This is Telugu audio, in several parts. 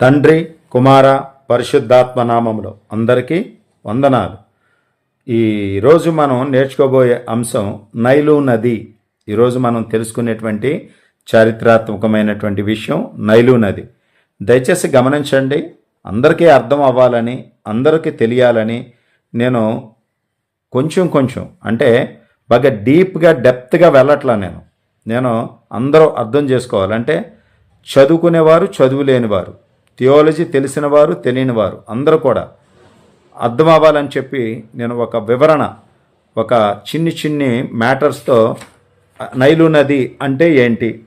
తండ్రి కుమార పరిశుద్ధాత్మ నామంలో అందరికీ వందనాలు. ఈరోజు మనం నేర్చుకోబోయే అంశం నైలు నది. ఈరోజు మనం తెలుసుకునేటువంటి చారిత్రాత్మకమైనటువంటి విషయం నైలు నది. దయచేసి గమనించండి అందరికీ అర్థం అవ్వాలని అందరికీ తెలియాలని నేను కొంచెం కొంచెం అంటే బాగా డీప్గా డెప్త్గా వెళ్ళట్లా నేను. నేను అందరూ అర్థం చేసుకోవాలంటే చదువుకునేవారు చదువు లేనివారు థియాలజీ తెలిసిన వారు తెలియని వారు అందరూ కూడా అర్థం అవ్వాలని చెప్పి నేను ఒక వివరణ ఒక చిన్ని చిన్ని మ్యాటర్స్తో నైలు నది అంటే ఏంటి?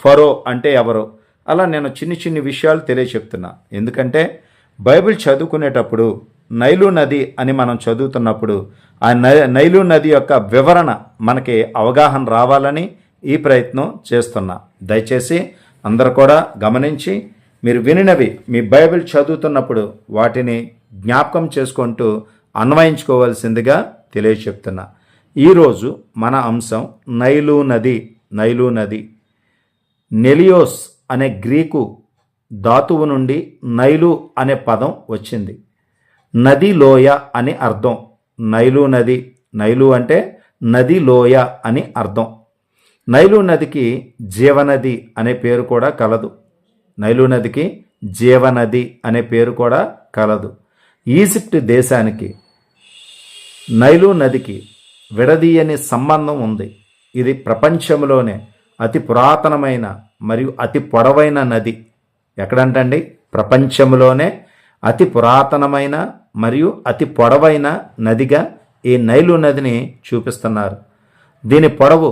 ఫరో అంటే ఎవరు? అలా నేను చిన్ని చిన్ని విషయాలు తెలియచెప్తున్నా. ఎందుకంటే బైబిల్ చదువుకునేటప్పుడు నైలు నది అని మనం చదువుతున్నప్పుడు ఆ నై- నైలు నది యొక్క వివరణ మనకి అవగాహన రావాలని ఈ ప్రయత్నం చేస్తున్నా. దయచేసి అందరు కూడా గమనించి మీరు వినినవి మీ బైబిల్ చదువుతున్నప్పుడు వాటిని జ్ఞాపకం చేసుకుంటూ అన్వయించుకోవాల్సిందిగా తెలియచెప్తున్నా. ఈరోజు మన అంశం నైలు నది నైలు నది. నెలియోస్ అనే గ్రీకు ధాతువు నుండి నైలు అనే పదం వచ్చింది. నది లోయ అని అర్థం. నైలు నది నైలు అంటే నది లోయ అని అర్థం. నైలు నదికి జీవనది అనే పేరు కూడా కలదు. నైలు నదికి జీవనది అనే పేరు కూడా కలదు. ఈజిప్ట్ దేశానికి నైలు నదికి విడదీయని సంబంధం ఉంది. ఇది ప్రపంచంలోనే అతి పురాతనమైన మరియు అతి పొడవైన నది. ఎక్కడంటండి? ప్రపంచంలోనే అతి పురాతనమైన మరియు అతి పొడవైన నదిగా ఈ నైలు నదిని చూపిస్తున్నారు. దీని పొడవు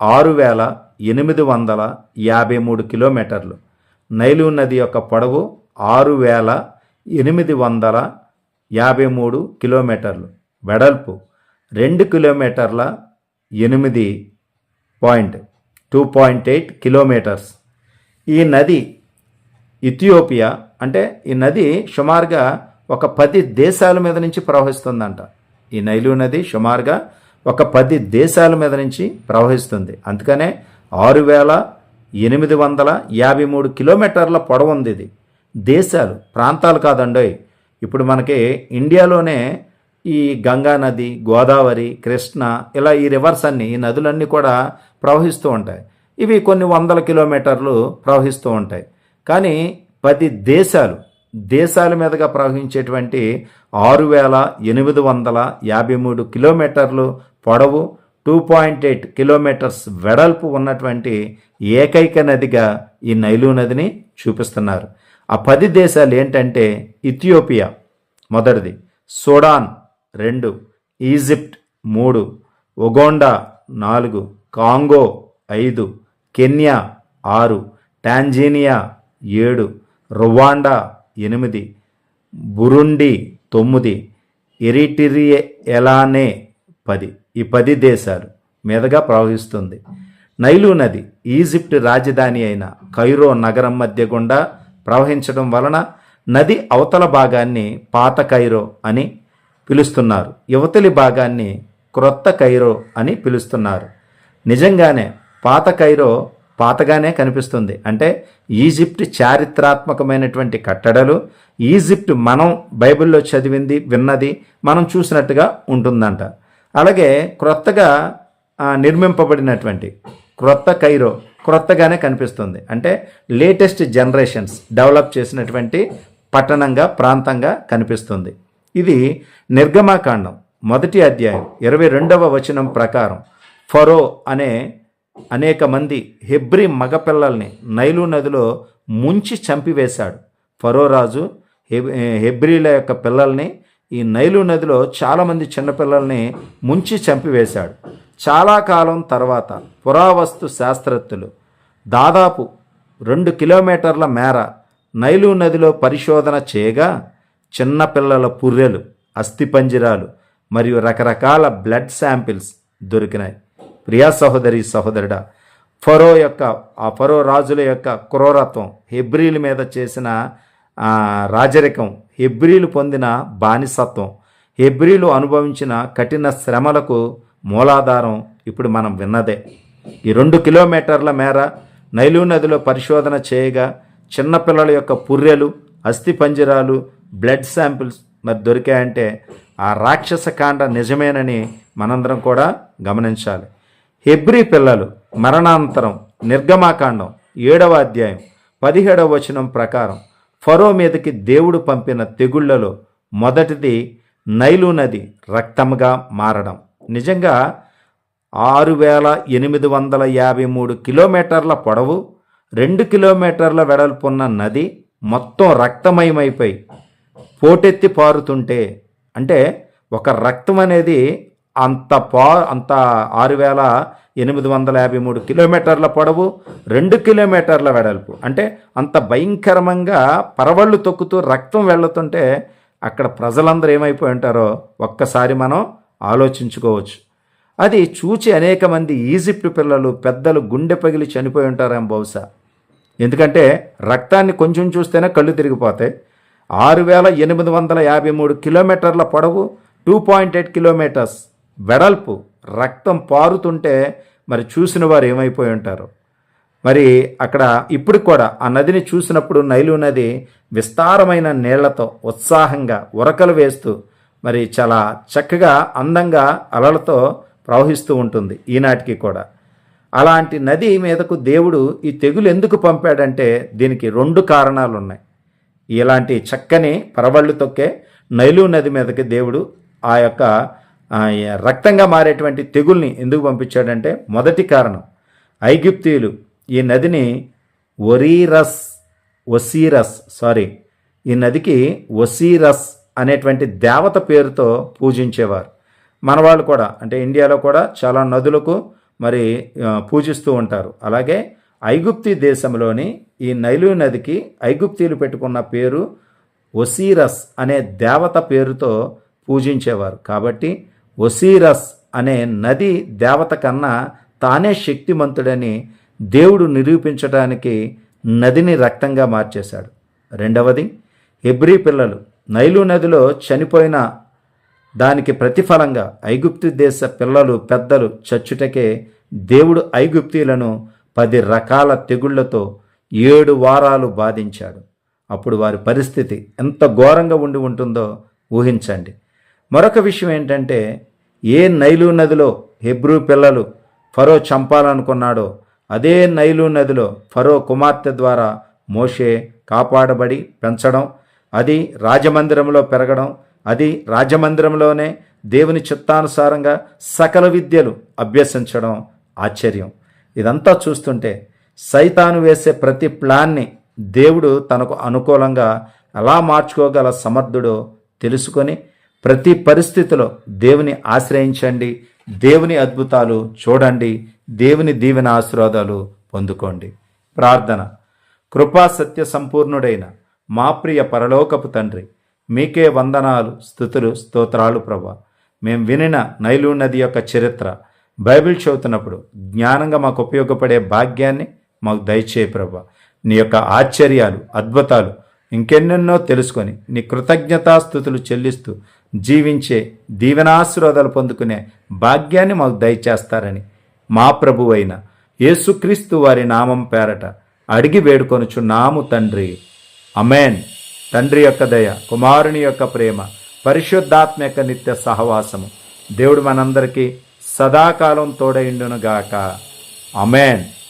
ఆరు వేల ఎనిమిది వందల యాభై మూడు కిలోమీటర్లు. నైలు నది యొక్క పొడవు ఆరు వేల ఎనిమిది వందల యాభై మూడు కిలోమీటర్లు. వెడల్పు రెండు కిలోమీటర్ల ఎనిమిది point two point eight kilometres. ఈ నది ఇథియోపియా అంటే ఈ నది సుమారుగా ఒక పది దేశాల మీద నుంచి ప్రవహిస్తుందంట. ఈ నైలు నది సుమారుగా ఒక పది దేశాల మీద నుంచి ప్రవహిస్తుంది. అందుకనే ఆరు వేల ఎనిమిది వందల యాభై మూడు కిలోమీటర్ల పొడవుంది ఇది దేశాలు ప్రాంతాలు కాదండోయ్. ఇప్పుడు మనకి ఇండియాలోనే ఈ గంగా నది గోదావరి కృష్ణ ఇలా ఈ రివర్స్ అన్నీ ఈ నదులన్నీ కూడా ప్రవహిస్తూ ఉంటాయి. ఇవి కొన్ని వందల కిలోమీటర్లు ప్రవహిస్తూ ఉంటాయి. కానీ పది దేశాలు దేశాల మీదుగా ప్రవహించేటువంటి ఆరు వేల ఎనిమిది వందల యాభై మూడు కిలోమీటర్లు పొడవు టూ పాయింట్ ఎయిట్ కిలోమీటర్స్ వెడల్పు ఉన్నటువంటి ఏకైక నదిగా ఈ నైలు నదిని చూపిస్తున్నారు. ఆ పది దేశాలు ఏంటంటే ఇథియోపియా మొదటిది సూడాన్ రెండు ఈజిప్ట్ మూడు ఒగోండా నాలుగు కాంగో ఐదు కెన్యా ఆరు టాంజీనియా ఏడు రువాండా ఎనిమిది బురుండి తొమ్మిది ఎరిటిరియెలానే పది ఈ పది దేశాలు మీదుగా ప్రవహిస్తుంది. నైలు నది ఈజిప్ట్ రాజధాని అయిన కైరో నగరం మధ్య గుండా ప్రవహించడం వలన నది అవతల భాగాన్ని పాత కైరో అని పిలుస్తున్నారు. యువతలి భాగాన్ని క్రొత్త కైరో అని పిలుస్తున్నారు. నిజంగానే పాత కైరో పాతగానే కనిపిస్తుంది. అంటే ఈజిప్ట్ చారిత్రాత్మకమైనటువంటి కట్టడలు ఈజిప్ట్ మనం బైబిల్లో చదివింది విన్నది మనం చూసినట్టుగా ఉంటుందంట. అలాగే క్రొత్తగా నిర్మింపబడినటువంటి క్రొత్త కైరో క్రొత్తగానే కనిపిస్తుంది. అంటే లేటెస్ట్ జనరేషన్స్ డెవలప్ చేసినటువంటి పట్టణంగా ప్రాంతంగా కనిపిస్తుంది. ఇది నిర్గమాకాండం మొదటి అధ్యాయం ఇరవై రెండవ వచనం ప్రకారం ఫరో అనే అనేక మంది హెబ్రి మగపిల్లల్ని నైలు నదిలో ముంచి చంపివేశాడు. ఫరో రాజు హెబ్ హెబ్రిల యొక్క పిల్లల్ని ఈ నైలు నదిలో చాలామంది చిన్నపిల్లల్ని ముంచి చంపివేశాడు. చాలా కాలం తర్వాత పురావస్తు శాస్త్రజ్ఞులు దాదాపు రెండు కిలోమీటర్ల మేర నైలు నదిలో పరిశోధన చేయగా చిన్నపిల్లల పుర్రెలు అస్థిపంజరాలు మరియు రకరకాల బ్లడ్ శాంపిల్స్ దొరికినాయి. ప్రియా సహోదరి సహోదరుడా ఫరో యొక్క ఆ ఫరో రాజుల యొక్క క్రూరత్వం హెబ్రీల మీద చేసిన రాజరికం హెబ్రీలు పొందిన బానిసత్వం హెబ్రీలు అనుభవించిన కఠిన శ్రమలకు మూలాధారం ఇప్పుడు మనం విన్నదే. ఈ రెండు కిలోమీటర్ల మేర నైలు నదిలో పరిశోధన చేయగా చిన్నపిల్లల యొక్క పుర్రెలు అస్థి పంజరాలు బ్లడ్ శాంపిల్స్ మరి దొరికాయంటే ఆ రాక్షస కాండ నిజమేనని మనందరం కూడా గమనించాలి. హెబ్రీ పిల్లలు మరణాంతరం నిర్గమాకాండం ఏడవ అధ్యాయం పదిహేడవ వచనం ప్రకారం ఫరో మీదకి దేవుడు పంపిన తెగుళ్ళలో మొదటిది నైలు నది రక్తముగా మారడం. నిజంగా ఆరు వేల ఎనిమిది వందల యాభై మూడు కిలోమీటర్ల పొడవు రెండు కిలోమీటర్ల వెడల్పున్న నది మొత్తం రక్తమయమైపోయి పోటెత్తి పారుతుంటే అంటే ఒక రక్తం అనేది అంత పా అంత ఆరు వేల ఎనిమిది వందల యాభై మూడు కిలోమీటర్ల పొడవు రెండు కిలోమీటర్ల వెడల్పు. అంటే అంత భయంకరంగా పరవళ్ళు తొక్కుతూ రక్తం వెళ్తుంటే అక్కడ ప్రజలందరూ ఏమైపోయి ఉంటారో ఒక్కసారి మనం ఆలోచించుకోవచ్చు. అది చూచి అనేక మంది ఈజిప్ట్ పిల్లలు పెద్దలు గుండె పగిలి చనిపోయి ఉంటారేమో బహుశా. ఎందుకంటే రక్తాన్ని కొంచెం చూస్తేనే కళ్ళు తిరిగిపోతాయి. ఆరు వేల ఎనిమిది వందల యాభై మూడు కిలోమీటర్ల పొడవు టూ పాయింట్ ఎయిట్ కిలోమీటర్స్. వెడల్పు రక్తం పారుతుంటే మరి చూసిన వారు ఏమైపోయి ఉంటారు? మరి అక్కడ ఇప్పుడు కూడా ఆ నదిని చూసినప్పుడు నైలు నది విస్తారమైన నీళ్ళతో ఉత్సాహంగా ఉరకలు వేస్తూ మరి చాలా చక్కగా అందంగా అలలతో ప్రవహిస్తూ ఉంటుంది ఈనాటికి కూడా. అలాంటి నది మీదకు దేవుడు ఈ తెగులు ఎందుకు పంపాడంటే దీనికి రెండు కారణాలు ఉన్నాయి ఇలాంటి చక్కని పరవళ్ళు తొక్కే నైలు నది మీదకి దేవుడు ఆ యొక్క రక్తంగా మారేటువంటి తెగుల్ని ఎందుకు పంపించాడంటే మొదటి కారణం ఐగిప్తీయులు ఈ నదిని ఒరీరస్ ఒసీరస్ సారీ ఈ నదికి ఒసీరస్ అనేటువంటి దేవత పేరుతో పూజించేవారు. మన వాళ్ళు కూడా అంటే ఇండియాలో కూడా చాలా నదులకు మరి పూజిస్తూ ఉంటారు. అలాగే ఐగుప్తి దేశంలోని ఈ నైలు నదికి ఐగుప్తీయులు పెట్టుకున్న పేరు ఒసీరస్ అనే దేవత పేరుతో పూజించేవారు. కాబట్టి ఒసీరస్ అనే నది దేవత కన్నా తానే శక్తిమంతుడని దేవుడు నిరూపించడానికి నదిని రక్తంగా మార్చేశాడు. రెండవది హెబ్రీ పిల్లలు నైలు నదిలో చనిపోయిన దానికి ప్రతిఫలంగా ఐగుప్తు దేశ పిల్లలు పెద్దలు చచ్చుటకే దేవుడు ఐగుప్తీలను పది రకాల తెగుళ్ళతో ఏడు వారాలు బాధించాడు. అప్పుడు వారి పరిస్థితి ఎంత ఘోరంగా ఉండి ఉంటుందో ఊహించండి. మరొక విషయం ఏంటంటే ఏ నైలు నదిలో హెబ్రూ పిల్లలు ఫరో చంపాలనుకున్నాడో అదే నైలు నదిలో ఫరో కుమార్తె ద్వారా మోషే కాపాడబడి పెంచడం అది రాజమందిరంలో పెరగడం అది రాజమందిరంలోనే దేవుని చిత్తానుసారంగా సకల విద్యలు అభ్యసించడం ఆశ్చర్యం. ఇదంతా చూస్తుంటే సైతాను వేసే ప్రతి ప్లాన్ని దేవుడు తనకు అనుకూలంగా ఎలా మార్చుకోగల సమర్థుడో తెలుసుకొని ప్రతి పరిస్థితిలో దేవుని ఆశ్రయించండి దేవుని అద్భుతాలు చూడండి దేవుని దీవెన ఆశీర్వాదాలు పొందుకోండి. ప్రార్థన. కృపా సత్య సంపూర్ణుడైన మా ప్రియ పరలోకపు తండ్రి మీకే వందనాలు స్థుతులు స్తోత్రాలు ప్రభా. మేము వినిన నైలు నది యొక్క చరిత్ర బైబిల్ చదువుతున్నప్పుడు జ్ఞానంగా మాకు ఉపయోగపడే భాగ్యాన్ని మాకు దయచేయి ప్రభా. నీ యొక్క ఆశ్చర్యాలు అద్భుతాలు ఇంకెన్నెన్నో తెలుసుకొని నీ కృతజ్ఞతాస్థుతులు చెల్లిస్తూ జీవించే దీవెనాశీర్వాదాలు పొందుకునే భాగ్యాన్ని మాకు దయచేస్తారని మా ప్రభు అయిన యేసుక్రీస్తు వారి నామం పేరట అడిగి వేడుకొనుచున్నాము తండ్రి. అమేన్ తండ్రి యొక్క దయ కుమారుని యొక్క ప్రేమ పరిశుద్ధాత్మ యొక్క నిత్య సహవాసము దేవుడు మనందరికీ సదాకాలం తోడైండునుగాక. అమేన్